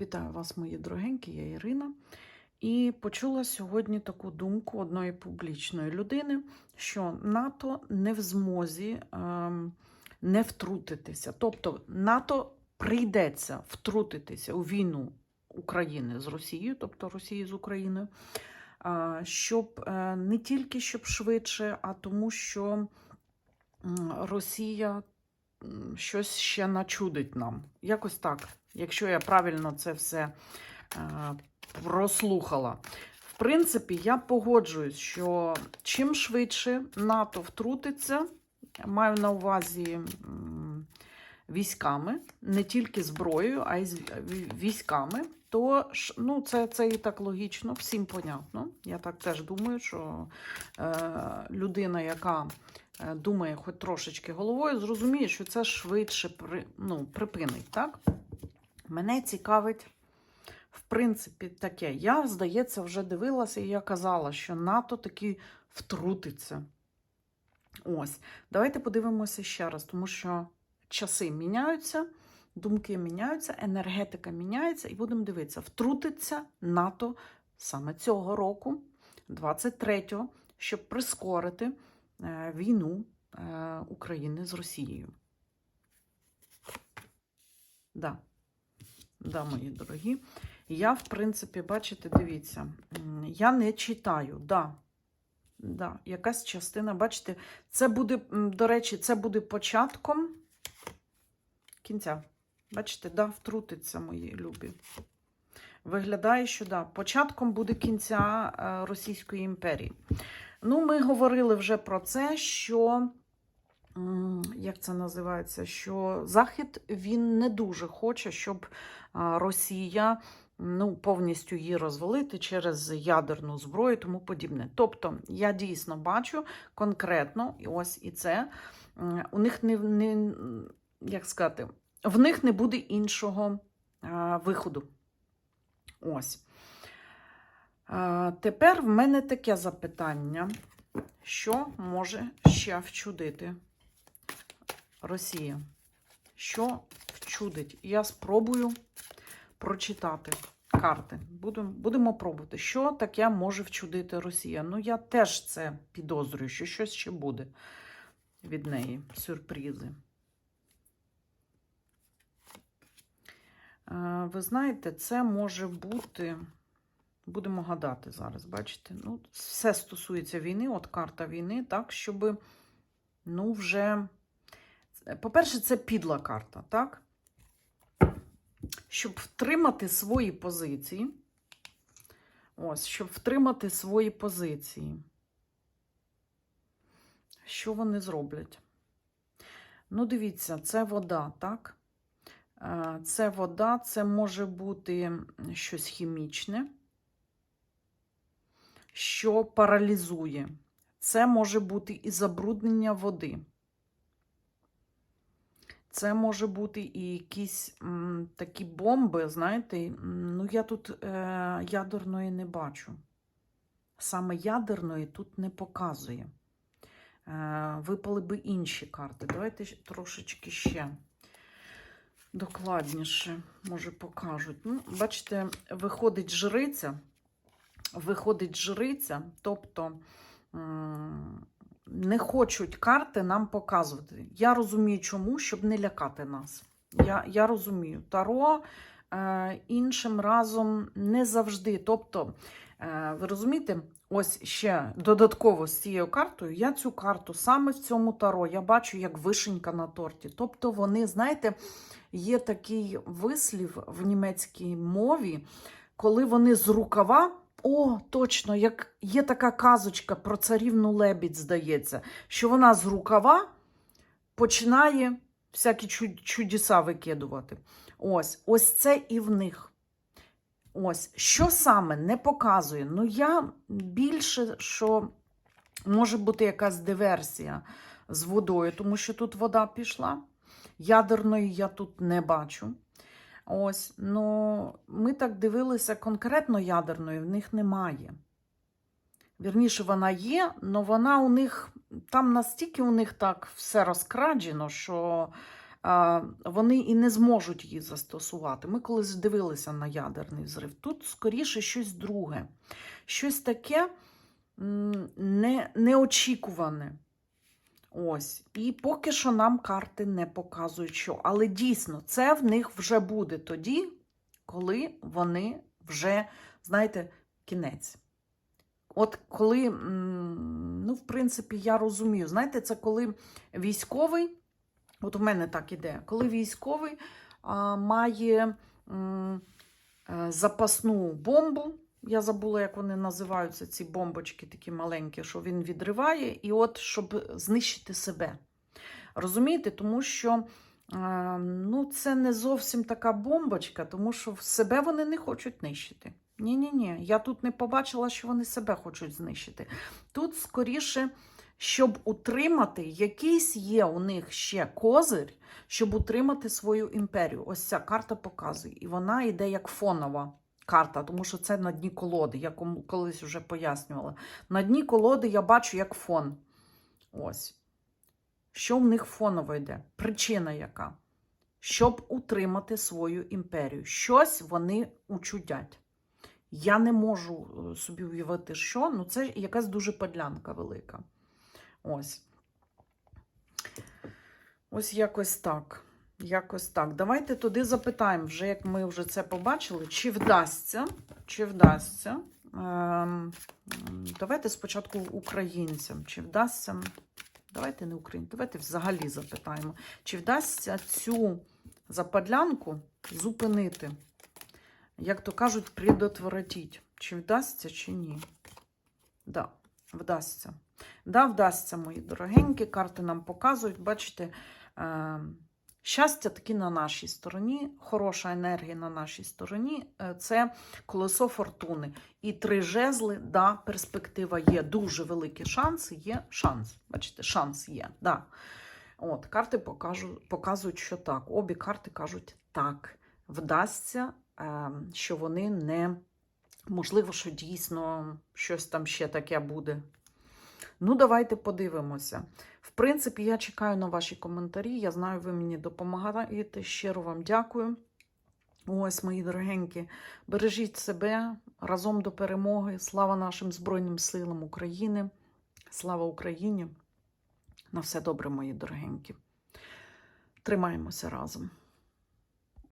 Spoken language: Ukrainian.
Вітаю вас, мої дорогенькі, я Ірина. І почула сьогодні таку думку одної публічної людини, що НАТО не в змозі ем, не втрутитися. Тобто НАТО прийдеться втрутитися у війну України з Росією, тобто Росії з Україною, а, щоб е, не тільки щоб швидше, а тому, що Росія щось ще начудить нам. Якось так, якщо я правильно це все е, прослухала. В принципі, я погоджуюсь, що чим швидше НАТО втрутиться, маю на увазі військами, не тільки зброєю, а й військами, то ну, це, це і так логічно, всім понятно. Я так теж думаю, що е, людина, яка думає хоч трошечки головою, зрозуміє, що це швидше при, ну, припинить. Так? Мене цікавить, в принципі, таке. Я, здається, вже дивилася, і я казала, що НАТО таки втрутиться. Ось, давайте подивимося ще раз, тому що часи міняються, думки міняються, енергетика міняється, і будемо дивитися, втрутиться НАТО саме цього року, 23-го, щоб прискорити е, війну е, України з Росією. Да. Да, мої дорогі. Я, в принципі, бачите, дивіться, я не читаю, да. Да, якась частина, бачите, це буде, до речі, це буде початком кінця. Бачите, да, втрутиться мої любі. Виглядає, що да, початком буде кінця е, Російської імперії. Ну, ми говорили вже про це, що, як це називається, що Захід він не дуже хоче, щоб Росія ну, повністю її розвалити через ядерну зброю і тому подібне. Тобто, я дійсно бачу конкретно, і ось і це, у них не, не як сказати, в них не буде іншого а, виходу. Ось. А, тепер в мене таке запитання, що може ще вчудити Росія? Що вчудить? Я спробую прочитати карти. Будемо, будемо пробувати, що таке може вчудити Росія. Ну, я теж це підозрюю, що щось ще буде від неї. Сюрпризи. Ви знаєте, це може бути. Будемо гадати зараз, бачите? Ну, все стосується війни, от карта війни, так, щоб, ну, вже. По-перше, це підла карта, так? Щоб втримати свої позиції. Ось, щоб втримати свої позиції. Що вони зроблять? Ну, дивіться, це вода, так? Е, Це вода, це може бути щось хімічне, що паралізує. Це може бути і забруднення води. Це може бути і якісь м, такі бомби, знаєте, ну я тут е, ядерної не бачу. Саме ядерної тут не показує. Е, випали би інші карти. Давайте трошечки ще докладніше, може, покажуть. Ну, бачите, виходить жриця, виходить жриця, тобто не хочуть карти нам показувати. Я розумію, чому, щоб не лякати нас. Я, я розумію, Таро е, іншим разом не завжди. Тобто, ви розумієте, ось ще додатково з цією картою, я цю карту саме в цьому таро я бачу як вишенька на торті. Тобто, вони, знаєте, є такий вислів в німецькій мові, коли вони з рукава. О, точно, як є така казочка про царівну лебідь, здається, що вона з рукава починає всякі чу- чудеса викидувати. Ось, ось це і в них. Ось, що саме не показує. Ну, я більше, що може бути якась диверсія з водою, тому що тут вода пішла. Ядерної я тут не бачу. Ось, ну, ми так дивилися конкретно ядерної, в них немає. Вірніше, вона є, але вона у них, там настільки у них так все розкраджено, що вони і не зможуть її застосувати. Ми колись дивилися на ядерний взрив. Тут скоріше щось друге, щось таке не, неочікуване. Ось. І поки що нам карти не показують, що. Але дійсно, це в них вже буде тоді, коли вони вже, знаєте, кінець. От коли, ну, в принципі, я розумію, знаєте, це коли військовий, от у мене так іде, коли військовий а, має м, е, запасну бомбу, я забула, як вони називаються, ці бомбочки такі маленькі, що він відриває, і от щоб знищити себе. Розумієте, тому що е, ну, це не зовсім така бомбочка, тому що себе вони не хочуть нищити. Ні-ні-ні, я тут не побачила, що вони себе хочуть знищити. Тут скоріше, щоб утримати, якийсь є у них ще козир, щоб утримати свою імперію. Ось ця карта показує. І вона йде як фонова карта, тому що це на дні колоди, я кому колись вже пояснювала. На дні колоди я бачу як фон. Ось. Що в них фоново йде? Причина яка? Щоб утримати свою імперію. Щось вони учудять. Я не можу е, собі уявити, що, ну це якась дуже подлянка велика. Ось. Ось якось так. Якось так. Давайте туди запитаємо, вже як ми вже це побачили, чи вдасться, чи вдасться. Ем, давайте спочатку українцям, чи вдасться. Давайте не українцям, давайте взагалі запитаємо, чи вдасться цю западлянку зупинити. Як то кажуть, предотвратіть. Чи вдасться, чи ні? Да, вдасться. Да, вдасться, мої дорогенькі. Карти нам показують. Бачите, е, щастя таки на нашій стороні, хороша енергія на нашій стороні. Е, Це колесо фортуни. І три жезли, да, перспектива є. Дуже великі шанси, є шанс. Бачите, шанс є. Да. От, карти покажу, показують, що так. Обі карти кажуть так. Вдасться, е, що вони не. Можливо, що дійсно щось там ще таке буде. Ну, давайте подивимося. В принципі, я чекаю на ваші коментарі. Я знаю, ви мені допомагаєте. Щиро вам дякую. Ось, мої дорогенькі, бережіть себе разом до перемоги. Слава нашим Збройним силам України. Слава Україні! На все добре, мої дорогенькі. Тримаємося разом.